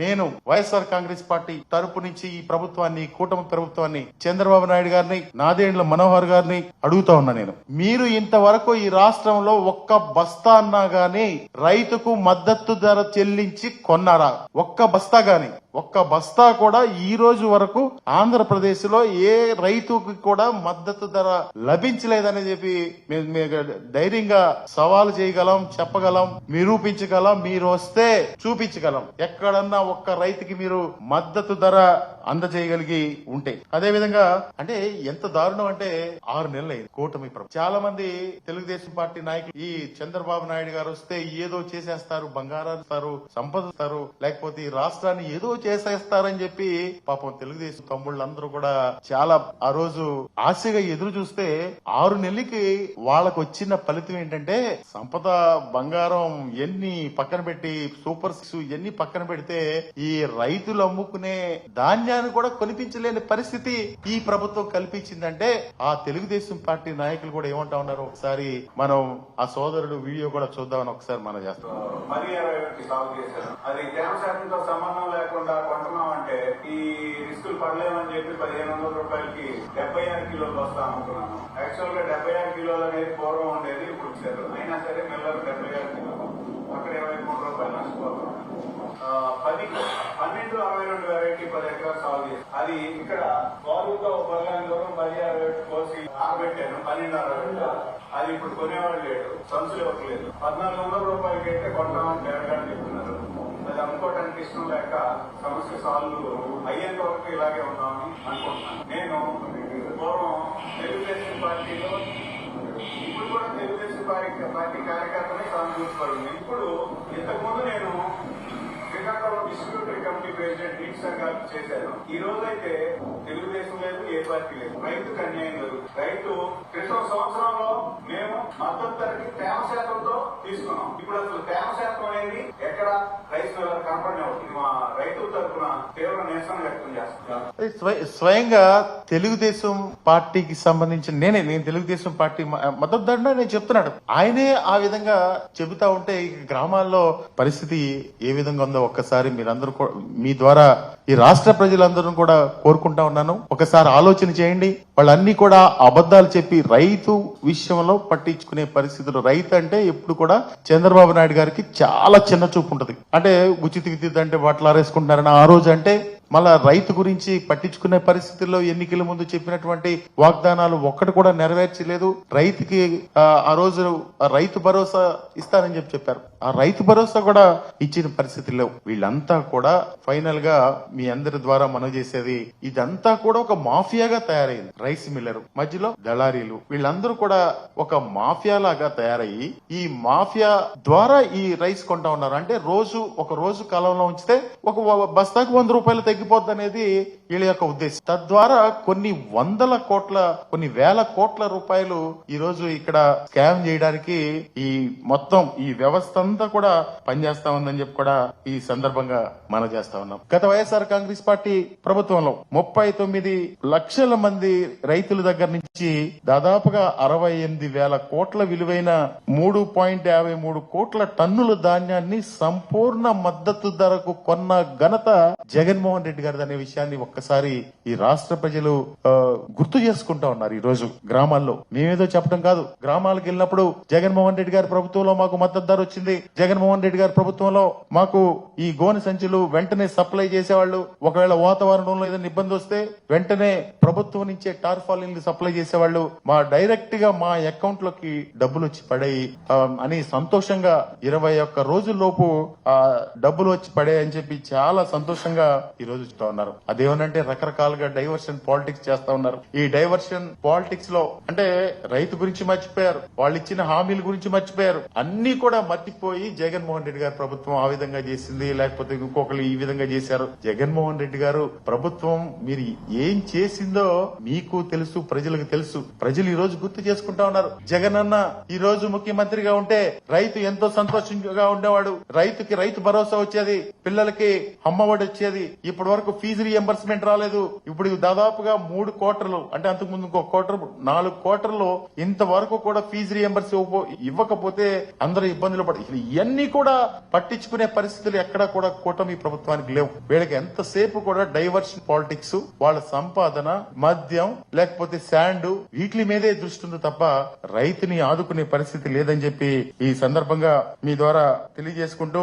నేను వైఎస్ఆర్ కాంగ్రెస్ పార్టీ తరపు నుంచి ఈ ప్రభుత్వాన్ని కూటమి ప్రభుత్వాన్ని చంద్రబాబు నాయుడు గారిని నాదేండ్ల మనోహర్ గారిని అడుగుతా ఉన్నా నేను. మీరు ఇంతవరకు ఈ రాష్ట్రంలో ఒక్క బస్తా అన్నా గాని రైతుకు మద్దతు ధర చెల్లించి కొన్నారా? ఒక్క బస్తా గాని. ఒక్క బస్తా కూడా ఈ రోజు వరకు ఆంధ్రప్రదేశ్లో ఏ రైతుకి కూడా మద్దతు ధర లభించలేదని చెప్పి ధైర్యంగా సవాలు చేయగలం చెప్పగలం నిరూపించగలం మీరు వస్తే చూపించగలం. ఎక్కడన్నా ఒక్క రైతుకి మీరు మద్దతు ధర అందజేయగలిగి ఉంటే. అదే విధంగా అంటే ఎంత దారుణం అంటే ఆరు నెలలు అయింది కూటమి ప్రభుత్వం. చాలా మంది తెలుగుదేశం పార్టీ నాయకులు ఈ చంద్రబాబు నాయుడు గారు వస్తే ఏదో చేసేస్తారు బంగారాలు ఇస్తారు సంపద ఇస్తారు లేకపోతే ఈ రాష్ట్రాన్ని ఏదో చేసేస్తారని చెప్పి పాపం తెలుగుదేశం తమ్ముళ్ళందరూ కూడా చాలా ఆ రోజు ఆశగా ఎదురు చూస్తే ఆరు నెలలకి వాళ్ళకు వచ్చిన ఫలితం ఏంటంటే సంపద బంగారం ఎన్ని పక్కన పెట్టి సూపర్ సిక్స్ ఎన్ని పక్కన పెడితే ఈ రైతులు అమ్ముకునే ధాన్యాన్ని కూడా కొనిపించలేని పరిస్థితి ఈ ప్రభుత్వం కల్పించిందంటే ఆ తెలుగుదేశం పార్టీ నాయకులు కూడా ఏమంటా ఉన్నారు? ఒకసారి మనం ఆ సోదరుడు వీడియో కూడా చూద్దామని ఒకసారి మనం చేస్తాం. మరి అది సంబంధం లేకుండా కొంటున్నాం అంటే ఈ రిస్కులు పడలేమని చెప్పి పదిహేను వందల రూపాయలకి డెబ్బై ఆరు కిలోలు వస్తా అనుకున్నాను. యాక్చువల్గా డెబ్బై ఆరు కిలోలు అనేది పూర్వం ఉండేది ఇప్పుడు ఇచ్చారు అయినా సరే మిల్లర్ డెబ్బై ఆరు కిలోలు అక్కడ ఇరవై మూడు రూపాయలు నష్టపోతున్నాం. ఆ, పది పన్నెండు అరవై రెండు వెరైటీ పది ఎకరాలు సాగు చేశాను అది ఇక్కడ బారుతో బల్లాని దూరం పది అరవై కోసి ఆరబెట్టాను పన్నెండు అరవై అది ఇప్పుడు కొనేవాడు లేడు సంచులు ఇవ్వట్లేదు. పద్నాలుగు వందల రూపాయలకి అయితే కొంటామని డైరెక్ట్ చెప్తున్నారు. అది అమ్ముకోవడానికి ఇష్టం లేక సమస్య సాల్వ్ అయ్యేంత వరకు ఇలాగే ఉన్నామని అనుకుంటున్నాను. నేను పూర్వం తెలుగుదేశం పార్టీలో ఇప్పుడు కూడా తెలుగుదేశం పార్టీ పార్టీ కార్యకర్తలే సానుభూతిపడింది ఇప్పుడు ఇంతకుముందు నేను శ్రీకాకుళం డిస్ట్రిబ్యూటరీ కమిటీ ప్రెసిడెంట్ రీట్ సంఘాలు చేశాను ఈ రోజు అయితే తెలుగుదేశం లేదు ఏ పార్టీ లేదు. రైతుకు అన్యాయం జరుగుతుంది. రైతు క్రితం సంవత్సరంలో మేము మద్దతు ధరకి తేమ శాతంతో తీసుకున్నాం. ఇప్పుడు అసలు తేమ శాతం రైస్ మిల్లర్ కనపడినప్పుడు ఇది మా స్వయంగా తెలుగుదేశం పార్టీకి సంబంధించిన నేనే నేను తెలుగుదేశం పార్టీ మ- మద్దతు నేను చెప్తున్నాడు ఆయనే ఆ విధంగా చెబుతా ఉంటే గ్రామాల్లో పరిస్థితి ఏ విధంగా ఉందో ఒక్కసారి మీరందరూ మీ ద్వారా ఈ రాష్ట్ర ప్రజలందరూ కూడా కోరుకుంటా ఉన్నాను. ఒకసారి ఆలోచన చేయండి. వాళ్ళన్నీ కూడా అబద్ధాలు చెప్పి రైతు విషయంలో పట్టించుకునే పరిస్థితులు రైతు అంటే ఎప్పుడు కూడా చంద్రబాబు నాయుడు గారికి చాలా చిన్న చూపు ఉంటది. అంటే ఉచిత విద్యుత్ అంటే బట్టలారేసుకుంటున్నారని ఆ రోజు అంటే మళ్ళా రైతు గురించి పట్టించుకునే పరిస్థితుల్లో ఎన్నికల ముందు చెప్పినటువంటి వాగ్దానాలు ఒక్కటి కూడా నెరవేర్చలేదు. రైతుకి ఆ, రోజు ఆ రైతు భరోసా ఇస్తానని చెప్పి చెప్పారు. ఆ రైతు భరోసా కూడా ఇచ్చిన పరిస్థితి లేవు. వీళ్ళంతా కూడా ఫైనల్గా మీ అందరి ద్వారా మనం చేసేది ఇదంతా కూడా ఒక మాఫియాగా తయారైంది. రైస్ మిల్లర్ మధ్యలో దళారీలు వీళ్ళందరూ కూడా ఒక మాఫియా లాగా తయారయ్యి ఈ మాఫియా ద్వారా ఈ రైస్ కొంటా ఉన్నారు. అంటే రోజు ఒక రోజు కాలంలో ఉంచితే ఒక బస్తాకు వంద రూపాయలు తగ్గి తగ్గిపోద్ది అనేది వీళ్ళ యొక్క ఉద్దేశం. తద్వారా కొన్ని వందల కోట్ల కొన్ని వేల కోట్ల రూపాయలు ఈ రోజు ఇక్కడ స్కామ్ చేయడానికి ఈ మొత్తం ఈ వ్యవస్థ అంతా కూడా పనిచేస్తా ఉందని చెప్పి కూడా ఈ సందర్భంగా మనం చేస్తా ఉన్నాం. గత వైఎస్ఆర్ కాంగ్రెస్ పార్టీ ప్రభుత్వంలో ముప్పై తొమ్మిది లక్షల మంది రైతుల దగ్గర నుంచి దాదాపుగా అరవై ఎనిమిది వేల కోట్ల విలువైన మూడు పాయింట్ యాభై మూడు కోట్ల టన్నుల ధాన్యాన్ని సంపూర్ణ మద్దతు ధరకు కొన్న ఘనత జగన్మోహన్ రెడ్డి గారిది అనే విషయాన్ని ఒక్కసారి ఈ రాష్ట్ర ప్రజలు గుర్తు చేసుకుంటా ఉన్నారు ఈ రోజు గ్రామాల్లో. మేమేదో చెప్పడం కాదు. గ్రామాలకు వెళ్ళినప్పుడు జగన్మోహన్ రెడ్డి గారి ప్రభుత్వంలో మాకు మద్దతు ధర వచ్చింది. జగన్మోహన్ రెడ్డి గారి ప్రభుత్వంలో మాకు ఈ గోనె సంచులు వెంటనే సప్లై చేసేవాళ్ళు. ఒకవేళ వాతావరణంలో ఏదైనా ఇబ్బంది వస్తే వెంటనే ప్రభుత్వం నుంచే టార్ఫాలిన్లు సప్లై చేసేవాళ్ళు. మా డైరెక్ట్గా మా అకౌంట్లోకి డబ్బులు వచ్చి పడాయి. అని సంతోషంగా ఇరవై ఒక్క రోజుల్లోపు ఆ డబ్బులు వచ్చి పడాయి అని చెప్పి చాలా సంతోషంగా ఈ రోజు ఉన్నారు. అదేమనంటే రకరకాలుగా డైవర్షన్ పాలిటిక్స్ చేస్తా ఉన్నారు. ఈ డైవర్షన్ పాలిటిక్స్లో అంటే రైతు గురించి మర్చిపోయారు. వాళ్ళు ఇచ్చిన హామీల గురించి మర్చిపోయారు. అన్ని కూడా మర్చిపోయి జగన్మోహన్ రెడ్డి గారు ప్రభుత్వం ఆ విధంగా చేసింది లేకపోతే ఇంకొకరు ఈ విధంగా చేశారు. జగన్మోహన్ రెడ్డి గారు ప్రభుత్వం మీరు ఏం చేసిందో మీకు తెలుసు ప్రజలకు తెలుసు. ప్రజలు ఈ రోజు గుర్తు చేసుకుంటా ఉన్నారు. జగన్ అన్న ఈ రోజు ముఖ్యమంత్రిగా ఉంటే రైతు ఎంతో సంతోషంగా ఉండేవాడు. రైతుకి రైతు భరోసా వచ్చేది పిల్లలకి అమ్మఒడి వచ్చేది. ఇప్పటి వరకు ఫీజు రియంబర్స్మెంట్ పేమెంట్ రాలేదు? ఇప్పుడు దాదాపుగా మూడు కోటర్లు అంటే అంతకు ముందు ఇంకో కోటర్ నాలుగు కోటర్లు ఇంతవరకు కూడా ఫీజు రియంబర్స్ ఇవ్వకపోతే అందరూ ఇబ్బందులు పడ ఇవన్నీ కూడా పట్టించుకునే పరిస్థితులు ఎక్కడా కూడా కూటమి ప్రభుత్వానికి లేవు. వీళ్ళకి ఎంతసేపు కూడా డైవర్షన్ పాలిటిక్స్ వాళ్ళ సంపాదన మద్యం లేకపోతే శాండ్ వీటి మీదే దృష్టి ఉంది తప్ప రైతుని ఆదుకునే పరిస్థితి లేదని చెప్పి ఈ సందర్భంగా మీ ద్వారా తెలియజేసుకుంటూ